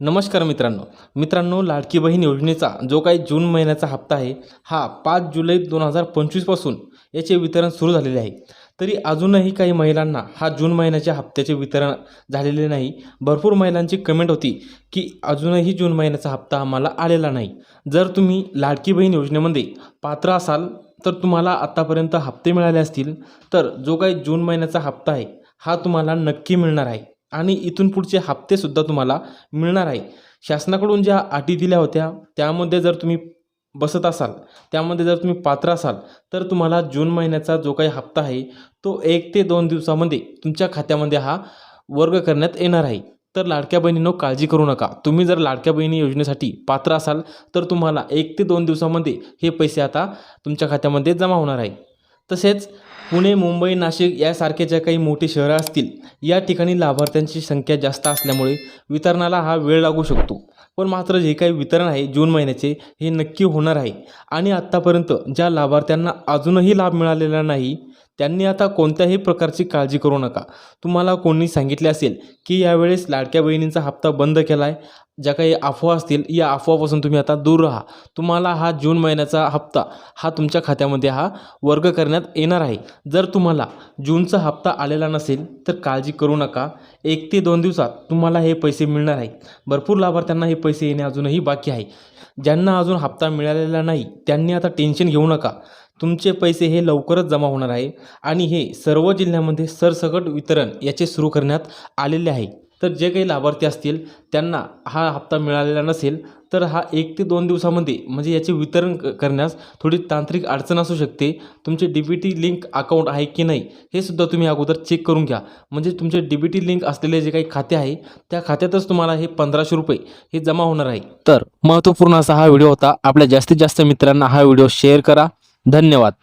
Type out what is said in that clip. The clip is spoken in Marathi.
नमस्कार मित्रांनो. मित्रांनो लाडकी बहीण योजनेचा जो काही जून महिन्याचा हप्ता आहे हा पाच जुलै दोन हजार पंचवीसपासून याचे वितरण सुरू झालेले आहे. तरी अजूनही काही महिलांना हा जून महिन्याच्या हप्त्याचे वितरण झालेले नाही. भरपूर महिलांची कमेंट होती की अजूनही जून महिन्याचा हप्ता आम्हाला आलेला नाही. जर तुम्ही लाडकी बहीण योजनेमध्ये पात्र असाल तर तुम्हाला आत्तापर्यंत हप्ते मिळाले असतील तर जो काही जून महिन्याचा हप्ता आहे हा तुम्हाला नक्की मिळणार आहे. आणि इथून पुढचे हप्तेसुद्धा तुम्हाला मिळणार आहे. शासनाकडून ज्या अटी दिल्या होत्या त्यामध्ये जर तुम्ही बसत असाल त्यामध्ये जर तुम्ही पात्र असाल तर तुम्हाला जून महिन्याचा जो काही हप्ता आहे तो एक ते दोन दिवसामध्ये तुमच्या खात्यामध्ये हा वर्ग करण्यात येणार आहे. तर लाडक्या बहिणींनो काळजी करू नका. तुम्ही जर लाडक्या बहिणी योजनेसाठी पात्र असाल तर तुम्हाला एक ते दोन दिवसामध्ये हे पैसे आता तुमच्या खात्यामध्ये जमा होणार आहे. तसेच पुणे मुंबई नाशिक यासारखे ज्या काही मोठी शहरं असतील या ठिकाणी लाभार्थ्यांची संख्या जास्त असल्यामुळे वितरणाला हा वेळ लागू शकतो. पण मात्र जे काही वितरण आहे जून महिन्याचे हे नक्की होणार आहे. आणि आत्तापर्यंत ज्या लाभार्थ्यांना अजूनही लाभ मिळालेला नाही त्यांनी आता कोणत्याही प्रकारची काळजी करू नका. तुम्हाला कोणी सांगितले असेल की यावेळेस लाडक्या बहिणींचा हप्ता बंद केला आहे ज्या काही अफवा असतील या अफवापासून तुम्ही आता दूर राहा. तुम्हाला हा जून महिन्याचा हप्ता हा तुमच्या खात्यामध्ये हा वर्ग करण्यात येणार आहे. जर तुम्हाला जूनचा हप्ता आलेला नसेल तर काळजी करू नका. एक ते दोन दिवसात तुम्हाला हे पैसे मिळणार आहे. भरपूर लाभार्थ्यांना हे पैसे येणे अजूनही बाकी आहे. ज्यांना अजून हप्ता मिळालेला नाही त्यांनी आता टेन्शन घेऊ नका. तुमचे पैसे हे लवकरच जमा होणार आहे आणि हे सर्व जिल्ह्यामध्ये सरसकट वितरण याचे सुरू करण्यात आलेले आहे. तर जे काही लाभार्थी असतील त्यांना हा हप्ता मिळालेला नसेल तर हा एक ते दोन दिवसामध्ये म्हणजे याचे वितरण क- करण्यास थोडी तांत्रिक अडचण असू शकते. तुमचे D B T link account आहे की नाही हे सुद्धा तुम्ही अगोदर चेक करून घ्या. म्हणजे तुमचे डी बी टी लिंक असलेले जे काही खाते आहे त्या खात्यातच तुम्हाला हे पंधराशे रुपये हे जमा होणार आहे. तर महत्त्वपूर्ण असा हा व्हिडिओ होता. आपल्या जास्तीत जास्त मित्रांना हा व्हिडिओ शेअर करा. धन्यवाद.